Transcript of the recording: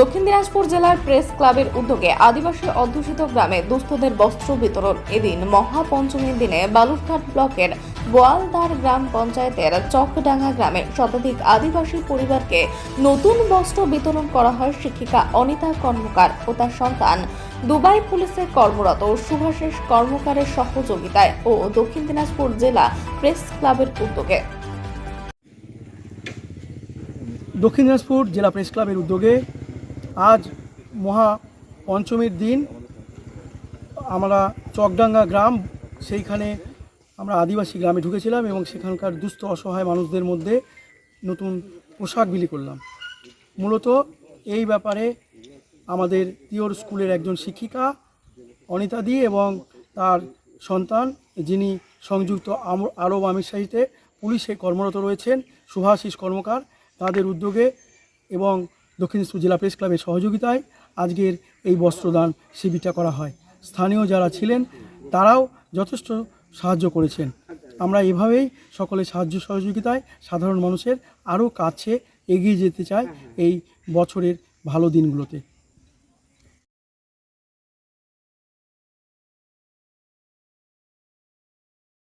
দক্ষিণ দিনাজপুর জেলার প্রেস ক্লাবের উদ্যোগে আদিবাসী অধ্যুষিত গ্রামে দুস্থদের বস্ত্র বিতরণ এদিন মহাপঞ্চমীর দিনে বালুরঘাট ব্লকের বোয়ালদার গ্রাম পঞ্চায়েতের চকডাঙ্গা গ্রামে শতাধিক আদিবাসী পরিবারকে নতুন বস্ত্র বিতরণ করা হয় শিক্ষিকা অনিতা কর্মকার ও তার সন্তান। দুবাই পুলিশে কর্মরত সুভাষিস কর্মকারের সহযোগিতায় ও দক্ষিণ দিনাজপুর জেলা প্রেস ক্লাবের উদ্যোগে। দক্ষিণ দিনাজপুর জেলা প্রেস ক্লাবের উদ্যোগে আজ মহা পঞ্চমীর দিন। আমরা চকডাঙ্গা গ্রাম, সেইখানে আমরা আদিবাসী গ্রামে ঢুকেছিলাম এবং সেখানকার দুস্থ অসহায় মানুষদের মধ্যে নতুন পোশাক বিলি করলাম। মূলত এই ব্যাপারে আমাদের তিওর স্কুলের একজন শিক্ষিকা অনিতাদি এবং তার সন্তান, যিনি সংযুক্ত আরব আমিরশাহীতে পুলিশে কর্মরত রয়েছেন সুভাষিস কর্মকার। তাদের উদ্যোগে এবং দক্ষিণ দিনাজপুর জেলা প্রেস ক্লাবের সহযোগিতায় আজকের এই বস্ত্রদান শিবিরটা করা হয়। স্থানীয় যারা ছিলেন, তারাও যথেষ্ট সাহায্য করেছেন। আমরা এভাবেই সকলের সাহায্য সহযোগিতায় সাধারণ মানুষের আরও কাছে এগিয়ে যেতে চাই এই বছরের ভালো দিনগুলোতে।